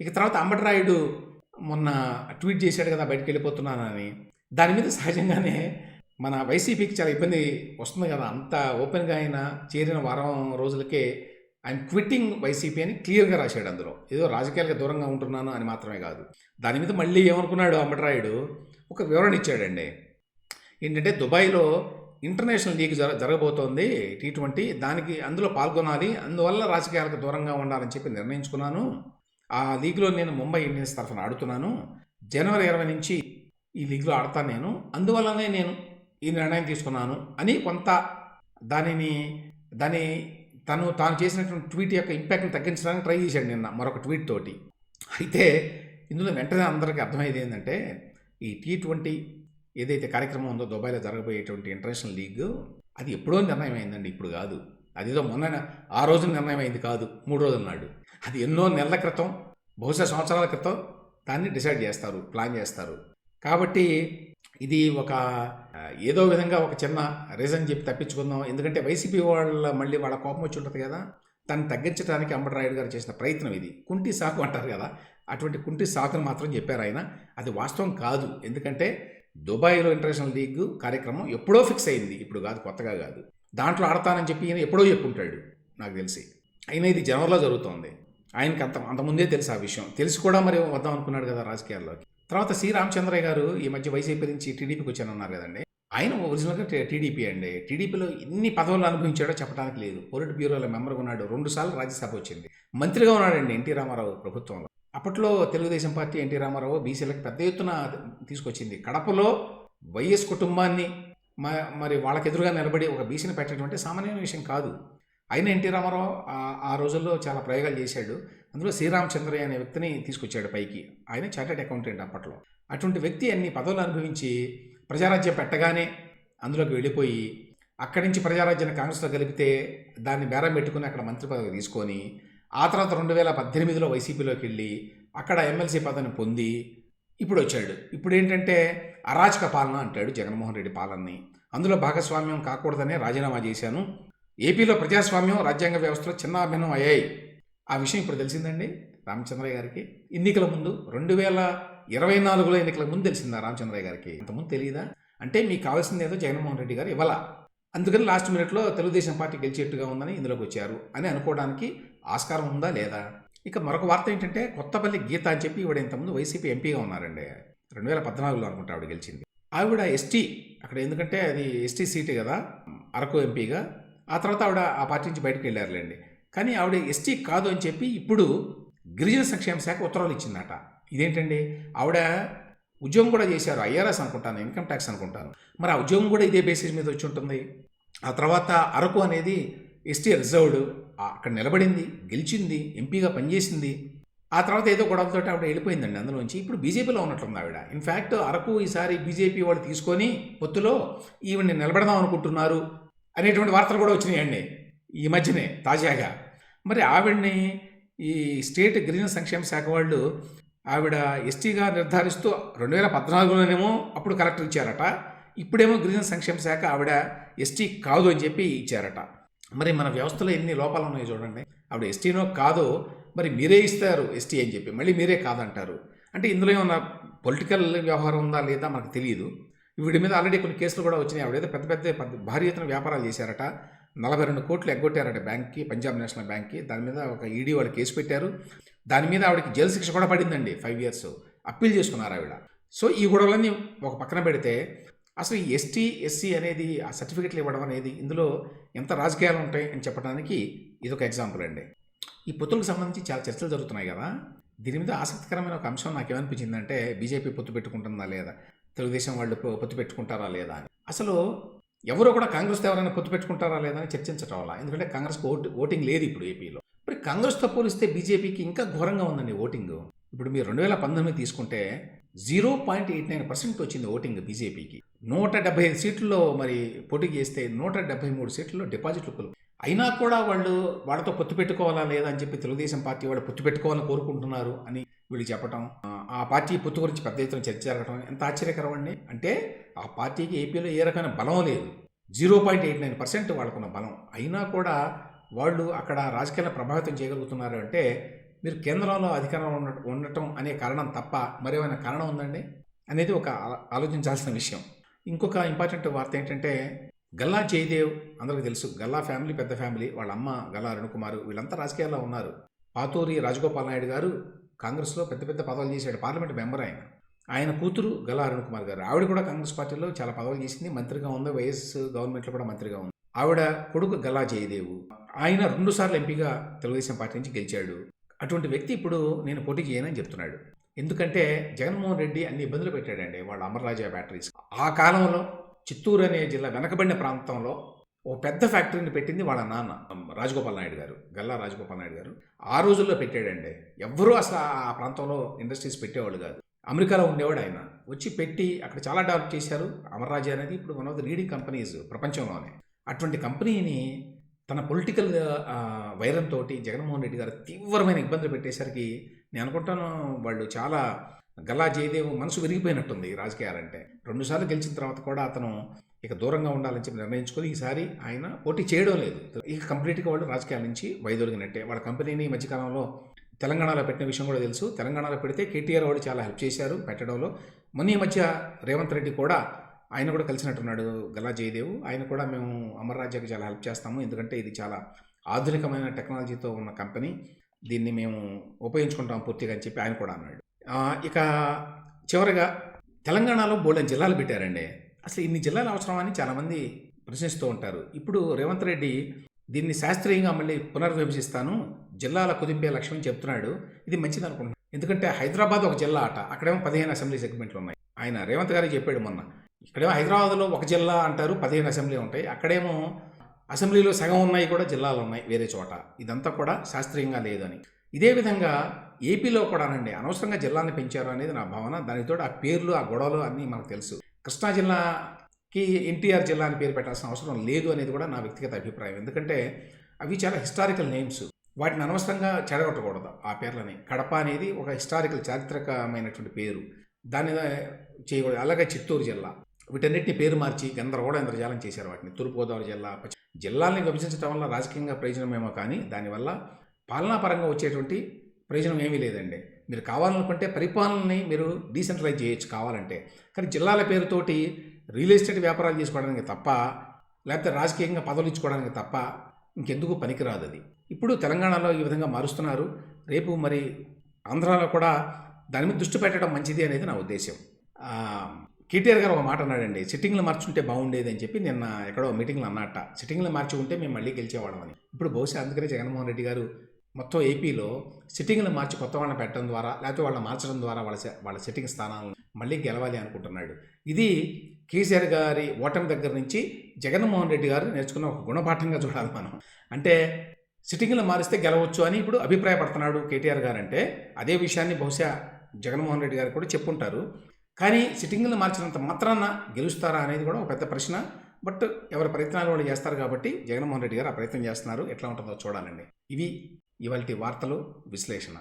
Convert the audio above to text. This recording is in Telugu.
ఇక తర్వాత అంబటరాయుడు మొన్న ట్వీట్ చేశాడు కదా బయటకు వెళ్ళిపోతున్నానని. దాని మీద సహజంగానే మన వైసీపీకి చాలా ఇబ్బంది వస్తుంది కదా. అంత ఓపెన్గా ఆయన చేరిన వారం రోజులకే ఆయన క్విట్టింగ్ వైసీపీ అని క్లియర్గా రాశాడు అందులో. ఏదో రాజకీయాలకు దూరంగా ఉంటున్నాను అని మాత్రమే కాదు. దాని మీద మళ్ళీ ఏమనుకున్నాడు అంబటరాయుడు? ఒక వివరణ ఇచ్చాడండి. ఏంటంటే దుబాయ్లో ఇంటర్నేషనల్ లీగ్ జర జరగబోతోంది. టీ ట్వంటీ దానికి అందులో పాల్గొనాలి. అందువల్ల రాజకీయాలకు దూరంగా ఉండాలని చెప్పి నిర్ణయించుకున్నాను. ఆ లీగ్లో నేను ముంబై ఇండియన్స్ తరఫున ఆడుతున్నాను. జనవరి ఇరవై నుంచి ఈ లీగ్లో ఆడతాను నేను. అందువల్లనే నేను ఈ నిర్ణయం తీసుకున్నాను అని కొంత దానిని దాని తను తాను చేసినటువంటి ట్వీట్ యొక్క ఇంపాక్ట్ని తగ్గించడానికి ట్రై చేశాడు నిన్న మరొక ట్వీట్ తోటి. అయితే ఇందులో వెంటనే అందరికీ అర్థమయ్యేది ఏంటంటే ఈ టీ ట్వంటీ ఏదైతే కార్యక్రమం ఉందో దుబాయ్లో జరగబోయేటువంటి ఇంటర్నేషనల్ లీగ్ అది ఎప్పుడో నిర్ణయం అయిందండి ఇప్పుడు కాదు. అదేదో మొన్న ఆ రోజు నిర్ణయం అయింది కాదు మూడు రోజుల నాడు. అది ఎన్నో నెలల క్రితం బహుశా సంవత్సరాల క్రితం దాన్ని డిసైడ్ చేస్తారు ప్లాన్ చేస్తారు. కాబట్టి ఇది ఒక ఏదో విధంగా ఒక చిన్న రీజన్ చెప్పి తప్పించుకుందాం. ఎందుకంటే వైసీపీ వాళ్ళ మళ్ళీ వాళ్ళ కోపం వచ్చి ఉంటుంది కదా. దాన్ని తగ్గించడానికి అంబటరాయుడు గారు చేసిన ప్రయత్నం ఇది. కుంటి సాకు అంటారు కదా. అటువంటి కుంటి సాకును మాత్రం చెప్పారు ఆయన. అది వాస్తవం కాదు. ఎందుకంటే దుబాయ్లో ఇంటర్నేషనల్ లీగ్ కార్యక్రమం ఎప్పుడో ఫిక్స్ అయింది. ఇప్పుడు కాదు కొత్తగా కాదు. దాంట్లో ఆడతానని చెప్పి ఈయన ఎప్పుడో చెప్పుంటాడు నాకు తెలిసి. అయినా ఇది జనవరిలో జరుగుతోంది. ఆయనకి అంత అంతముందే తెలుసు ఆ విషయం. తెలిసి కూడా మరి వద్దాం అనుకున్నాడు కదా రాజకీయాల్లోకి. తర్వాత సి. రామచంద్రయ్య గారు ఈ మధ్య వైసీపీ నుంచి టీడీపీకి వచ్చానన్నారు కదండి. ఆయన ఒరిజినల్గా టీడీపీ అండి. టీడీపీలో ఎన్ని పదవులు అనుభవించాడో చెప్పడానికి లేదు. పొలిట్ బ్యూరోలో మెంబర్గా ఉన్నాడు. రెండుసార్లు రాజ్యసభ వచ్చింది. మంత్రిగా ఉన్నాడండి ఎన్టీ రామారావు ప్రభుత్వంలో. అప్పట్లో తెలుగుదేశం పార్టీ ఎన్టీ రామారావు బీసీలకు పెద్ద ఎత్తున తీసుకొచ్చింది. కడపలో వైఎస్ కుటుంబాన్ని మరి వాళ్ళకి ఎదురుగా నిలబడి ఒక బీసీని పెట్టడం సామాన్యమైన విషయం కాదు. అయినా ఎన్టీ రామారావు ఆ- ఆ రోజుల్లో చాలా ప్రయోగాలు చేశాడు. అందులో శ్రీరామచంద్రయ్య అనే వ్యక్తిని తీసుకొచ్చాడు పైకి. ఆయన చార్టెడ్ అకౌంటెంట్ అప్పట్లో. అటువంటి వ్యక్తి అన్ని పదవులు అనుభవించి ప్రజారాజ్యం పెట్టగానే అందులోకి వెళ్ళిపోయి అక్కడి నుంచి ప్రజారాజ్యాన్ని కాంగ్రెస్లో కలిపితే దాన్ని బేరం పెట్టుకుని అక్కడ మంత్రి పదవి తీసుకొని ఆ తర్వాత రెండు వేల పద్దెనిమిదిలో వైసీపీలోకి వెళ్ళి అక్కడ ఎమ్మెల్సీ పదవిని పొంది ఇప్పుడు వచ్చాడు ఇప్పుడు ఏంటంటే అరాచక పాలన అంటాడు జగన్మోహన్ రెడ్డి పాలనని. అందులో భాగస్వామ్యం కాకూడదనే రాజీనామా చేశాను. ఏపీలో ప్రజాస్వామ్యం రాజ్యాంగ వ్యవస్థలో చిన్నాభిన్నం అయ్యాయి. ఆ విషయం ఇప్పుడు తెలిసిందండి రామచంద్రయ్య గారికి. ఎన్నికల ముందు రెండు వేల ఇరవై నాలుగులో ఎన్నికల ముందు తెలిసిందా రామచంద్రయ్య గారికి? ఇంతకుముందు తెలియదా? అంటే మీకు కావాల్సింది ఏదో జగన్మోహన్ రెడ్డి గారు ఇవ్వాల. అందుకని లాస్ట్ మినిట్లో తెలుగుదేశం పార్టీ గెలిచేట్టుగా ఉందని ఇందులోకి వచ్చారు అని అనుకోవడానికి ఆస్కారం ఉందా లేదా? ఇక మరొక వార్త ఏంటంటే కొత్తపల్లి గీత అని చెప్పి ఈవిడ ఇంతకుముందు వైసీపీ ఎంపీగా ఉన్నారండి. రెండు వేల పద్నాలుగులో అనుకుంటా ఆవిడ గెలిచింది. ఆవిడ ఎస్టీ అక్కడ ఎందుకంటే అది ఎస్టీ సీటు కదా అరకు ఎంపీగా. ఆ తర్వాత ఆవిడ ఆ పార్టీ నుంచి బయటకు వెళ్ళారులేండి. కానీ ఆవిడ ఎస్టీ కాదు అని చెప్పి ఇప్పుడు గిరిజన సంక్షేమ శాఖ ఉత్తర్వులు ఇచ్చిందట. ఇదేంటండి? ఆవిడ ఉద్యోగం కూడా చేశారు ఐఆర్ఎస్ అనుకుంటాను ఇన్కమ్ ట్యాక్స్ అనుకుంటాను. మరి ఆ ఉద్యోగం కూడా ఇదే బేసిస్ మీద వచ్చి ఉంటుంది. ఆ తర్వాత అరకు అనేది ఎస్టీ రిజర్వ్డ్ అక్కడ నిలబడింది గెలిచింది ఎంపీగా పనిచేసింది. ఆ తర్వాత ఏదో గొడవలతో ఆవిడ వెళ్ళిపోయిందండి అందులోంచి. ఇప్పుడు బీజేపీలో ఉన్నట్లుంది ఆవిడ. ఇన్ఫ్యాక్ట్ అరకు ఈసారి బీజేపీ వాళ్ళు తీసుకొని పొత్తులో ఈవిడ్ని నిలబడదాం అనుకుంటున్నారు అనేటువంటి వార్తలు కూడా వచ్చినాయండి ఈ మధ్యనే తాజాగా. మరి ఆవిడ్ని ఈ స్టేట్ గిరిజన సంక్షేమ శాఖ వాళ్ళు ఆవిడ ఎస్టీగా నిర్ధారిస్తూ రెండు వేల పద్నాలుగులోనేమో అప్పుడు కలెక్టర్ ఇచ్చారట. ఇప్పుడేమో గిరిజన సంక్షేమ శాఖ ఆవిడ ఎస్టీ కాదు అని చెప్పి ఇచ్చారట. మరి మన వ్యవస్థలో ఎన్ని లోపాలు ఉన్నాయో చూడండి. ఆవిడ ఎస్టీనో కాదో మరి మీరే ఇస్తారు ఎస్టీ అని చెప్పి. మళ్ళీ మీరే కాదంటారు. అంటే ఇందులో ఏమన్నా పొలిటికల్ వ్యవహారం ఉందా లేదా మనకు తెలియదు వీడి మీద ఆల్రెడీ కొన్ని కేసులు కూడా వచ్చినాయి. ఆవిడైతే పెద్ద పెద్ద భారీ ఎత్తున వ్యాపారాలు చేశారట. నలభై రెండు కోట్లు ఎగ్గొట్టారట బ్యాంక్కి పంజాబ్ నేషనల్ బ్యాంక్కి. దాని మీద ఒక ఈడీ వాళ్ళు కేసు పెట్టారు. దాని మీద ఆవిడకి జైలు శిక్ష కూడా పడిందండి ఫైవ్ ఇయర్స్. అప్పీల్ చేసుకున్నారు ఆవిడ. సో ఈ గొడవలన్నీ ఒక పక్కన పెడితే అసలు ఈ ఎస్టీ ఎస్సీ అనేది ఆ సర్టిఫికెట్లు ఇవ్వడం అనేది ఇందులో ఎంత రాజకీయాలు ఉంటాయి అని చెప్పడానికి ఇది ఒక ఎగ్జాంపుల్ అండి. ఈ పొత్తులకు సంబంధించి చాలా చర్చలు జరుగుతున్నాయి కదా. దీని మీద ఆసక్తికరమైన ఒక అంశం నాకు ఏమనిపించిందంటే బీజేపీ పొత్తు పెట్టుకుంటుందా లేదా? తెలుగుదేశం వాళ్ళు పొత్తు పెట్టుకుంటారా లేదా అని. అసలు ఎవరో కూడా కాంగ్రెస్తో ఎవరైనా పొత్తు పెట్టుకుంటారా లేదా అని చర్చించడం వల్ల ఎందుకంటే కాంగ్రెస్కి ఓటు ఓటింగ్ లేదు ఇప్పుడు ఏపీలో. మరి కాంగ్రెస్తో పోలిస్తే బీజేపీకి ఇంకా ఘోరంగా ఉందండి ఓటింగ్. ఇప్పుడు మీరు రెండు వేల పంతొమ్మిది తీసుకుంటే zero point eight nine percent వచ్చింది ఓటింగ్ బీజేపీకి. నూట డెబ్బై ఐదు సీట్లలో మరి పోటీ చేస్తే నూట డెబ్బై మూడు సీట్లలో డిపాజిట్లు కొలు అయినా కూడా వాళ్ళు వాళ్ళతో పొత్తు పెట్టుకోవాలా లేదా అని చెప్పి తెలుగుదేశం పార్టీ వాళ్ళు పొత్తు పెట్టుకోవాలని కోరుకుంటున్నారు అని వీళ్ళు చెప్పటం ఆ, పార్టీ పొత్తు గురించి పెద్ద ఎత్తున చర్చ జరగడం ఎంత ఆశ్చర్యకరం అండి అంటే ఆ పార్టీకి ఏపీలో ఏ రకమైన బలం లేదు. Zero point eight nine percent వాళ్ళకున్న బలం. అయినా కూడా వాళ్ళు అక్కడ రాజకీయాలను ప్రభావితం చేయగలుగుతున్నారు అంటే మీరు కేంద్రంలో అధికారంలో ఉండ ఉండటం అనే కారణం తప్ప మరేమైనా కారణం ఉందండి? అనేది ఒక ఆలోచించాల్సిన విషయం. ఇంకొక ఇంపార్టెంట్ వార్త ఏంటంటే గల్లా జయదేవ్ అందరికీ తెలుసు గల్లా ఫ్యామిలీ పెద్ద ఫ్యామిలీ వాళ్ళ అమ్మ గల్లా అరుణకుమార్ వీళ్ళంతా రాజకీయాల్లో ఉన్నారు. పాతూరి రాజగోపాల్ నాయుడు గారు కాంగ్రెస్లో పెద్ద పెద్ద పదవులు చేశాడు పార్లమెంట్ మెంబర్ ఆయన. ఆయన కూతురు గల్లా అరుణకుమార్ గారు. ఆవిడ కూడా కాంగ్రెస్ పార్టీలో చాలా పదవులు చేసింది మంత్రిగా ఉంది వైఎస్ గవర్నమెంట్లో కూడా మంత్రిగా ఉంది. ఆవిడ కొడుకు గల్లా జయదేవు. ఆయన రెండుసార్లు ఎంపీగా తెలుగుదేశం పార్టీ నుంచి గెలిచాడు. అటువంటి వ్యక్తి ఇప్పుడు నేను పోటీ చేయనని చెప్తున్నాడు. ఎందుకంటే జగన్మోహన్ రెడ్డి అన్ని ఇబ్బందులు పెట్టాడండి వాళ్ళ అమర్రాజా బ్యాటరీస్. ఆ కాలంలో చిత్తూరు అనే జిల్లా వెనకబడిన ప్రాంతంలో ఓ పెద్ద ఫ్యాక్టరీని పెట్టింది వాళ్ళ నాన్న రాజగోపాల్ నాయుడు గారు గల్లా రాజగోపాల్ నాయుడు గారు. ఆ రోజుల్లో పెట్టాడండి. ఎవ్వరూ అసలు ఆ ప్రాంతంలో ఇండస్ట్రీస్ పెట్టేవాళ్ళు కాదు. అమెరికాలో ఉండేవాడు ఆయన. వచ్చి పెట్టి అక్కడ చాలా డెవలప్ చేశారు. అమర్రాజా అనేది ఇప్పుడు one of the leading companies ప్రపంచంలోనే. అటువంటి కంపెనీని తన పొలిటికల్ వైరంతో జగన్మోహన్ రెడ్డి గారు తీవ్రమైన ఇబ్బందులు పెట్టేసరికి నేను అనుకుంటాను వాళ్ళు చాలా గల్లా జయదేవ్ మనసు విరిగిపోయినట్టుంది రాజకీయాలంటే. రెండుసార్లు గెలిచిన తర్వాత కూడా అతను ఇక దూరంగా ఉండాలని చెప్పి నిర్ణయించుకొని ఈసారి ఆయన పోటీ చేయడం లేదు. ఇక కంప్లీట్గా వాళ్ళు రాజకీయాల నుంచి వైదొలిగినట్టే. వాళ్ళ కంపెనీని ఈ మధ్యకాలంలో తెలంగాణలో పెట్టిన విషయం కూడా తెలుసు. తెలంగాణలో పెడితే కేటీఆర్ వాళ్ళు చాలా హెల్ప్ చేశారు పెట్టడంలో. మొన్న ఈ మధ్య రేవంత్ రెడ్డి కూడా ఆయన కూడా కలిసినట్టున్నాడు గల్లా జయదేవ్. ఆయన కూడా మేము అమర్రాజ్యాకి చాలా హెల్ప్ చేస్తాము. ఎందుకంటే ఇది చాలా ఆధునికమైన టెక్నాలజీతో ఉన్న కంపెనీ. దీన్ని మేము ఉపయోగించుకుంటాం పూర్తిగా అని చెప్పి ఆయన కూడా అన్నాడు. ఇక చివరగా తెలంగాణలో బోల్డెన్ జిల్లాలు పెట్టారండి. అసలు ఇన్ని జిల్లాలు అవసరమని చాలామంది ప్రశ్నిస్తూ ఉంటారు. ఇప్పుడు రేవంత్ రెడ్డి దీన్ని శాస్త్రీయంగా మళ్ళీ పునర్విభజిస్తాను జిల్లాల కుదింపే లక్ష్యం చెప్తున్నాడు. ఇది మంచిది అనుకుంటున్నాను. ఎందుకంటే హైదరాబాద్ ఒక జిల్లా ఆట. అక్కడేమో పదిహేను అసెంబ్లీ సెగ్మెంట్లు ఉన్నాయి. ఆయన రేవంత్ గారు చెప్పాడు మొన్న. ఇక్కడేమో హైదరాబాద్లో ఒక జిల్లా అంటారు పదిహేను అసెంబ్లీ ఉంటాయి. అక్కడేమో అసెంబ్లీలో సగం ఉన్నాయి కూడా జిల్లాలు ఉన్నాయి వేరే చోట. ఇదంతా కూడా శాస్త్రీయంగా లేదని. ఇదే విధంగా ఏపీలో కూడానండి అనవసరంగా జిల్లాని పెంచారు అనేది నా భావన. దానితో ఆ పేర్లు ఆ గొడవలు అన్నీ మనకు తెలుసు. కృష్ణా జిల్లాకి ఎన్టీఆర్ జిల్లా అని పేరు పెట్టాల్సిన అవసరం లేదు అనేది కూడా నా వ్యక్తిగత అభిప్రాయం. ఎందుకంటే అవి చాలా హిస్టారికల్ నేమ్స్. వాటిని అనవసరంగా చెడగొట్టకూడదు ఆ పేర్లని. కడప అనేది ఒక హిస్టారికల్ చారిత్రకమైనటువంటి పేరు. దాన్ని చేయకూడదు. అలాగే చిత్తూరు జిల్లా. వీటన్నిటిని పేరు మార్చి గందరగోళ ఇంద్రజాలం చేశారు వాటిని. తూర్పుగోదావరి జిల్లా జిల్లాల్ని విభజించడం వల్ల రాజకీయంగా ప్రయోజనమేమో కానీ దానివల్ల పాలనాపరంగా వచ్చేటువంటి ప్రయోజనం ఏమీ లేదండి. మీరు కావాలనుకుంటే పరిపాలనని మీరు డీసెంట్రలైజ్ చేయొచ్చు కావాలంటే. కానీ జిల్లాల పేరుతోటి రియల్ ఎస్టేట్ వ్యాపారాలు చేసుకోవడానికి తప్ప లేకపోతే రాజకీయంగా పదవులు ఇచ్చుకోవడానికి తప్ప ఇంకెందుకు పనికిరాదు అది. ఇప్పుడు తెలంగాణలో ఈ విధంగా మారుస్తున్నారు. రేపు మరి ఆంధ్రాలో కూడా దాని మీద దృష్టి పెట్టడం మంచిది అనేది నా ఉద్దేశం కేటీఆర్ గారు ఒక మాట అన్నాడండి సిట్టింగ్లు మార్చుంటే బాగుండేది అని చెప్పి నిన్న ఎక్కడో మీటింగ్లో అన్నట్ట. సిట్టింగ్లు మార్చి ఉంటే మేము మళ్ళీ గెలిచేవాళ్ళం అని ఇప్పుడు బహుశా అందుకనే జగన్మోహన్ రెడ్డి గారు మొత్తం ఏపీలో సిట్టింగ్లు మార్చి కొత్త వాళ్ళని పెట్టడం ద్వారా లేకపోతే వాళ్ళని మార్చడం ద్వారా వాళ్ళ వాళ్ళ సిట్టింగ్ స్థానాలను మళ్ళీ గెలవాలి అనుకుంటున్నాడు. ఇది కేసీఆర్ గారి ఓటమి దగ్గర నుంచి జగన్మోహన్ రెడ్డి గారు నేర్చుకున్న ఒక గుణపాఠంగా చూడాలి మనం. అంటే సిట్టింగ్లు మారిస్తే గెలవచ్చు అని ఇప్పుడు అభిప్రాయపడుతున్నాడు కేటీఆర్ గారు అంటే అదే విషయాన్ని బహుశా జగన్మోహన్ రెడ్డి గారు కూడా చెప్పుంటారు. కానీ సిట్టింగ్లు మార్చినంత మాత్రాన గెలుస్తారా అనేది కూడా ఒక పెద్ద ప్రశ్న. బట్ ఎవరి ప్రయత్నాలు వాళ్ళు చేస్తారు కాబట్టి జగన్మోహన్ రెడ్డి గారు ఆ ప్రయత్నం చేస్తున్నారు. ఎట్లా ఉంటుందో చూడాలండి. ఇవి ఇవాళ వార్తలు విశ్లేషణ.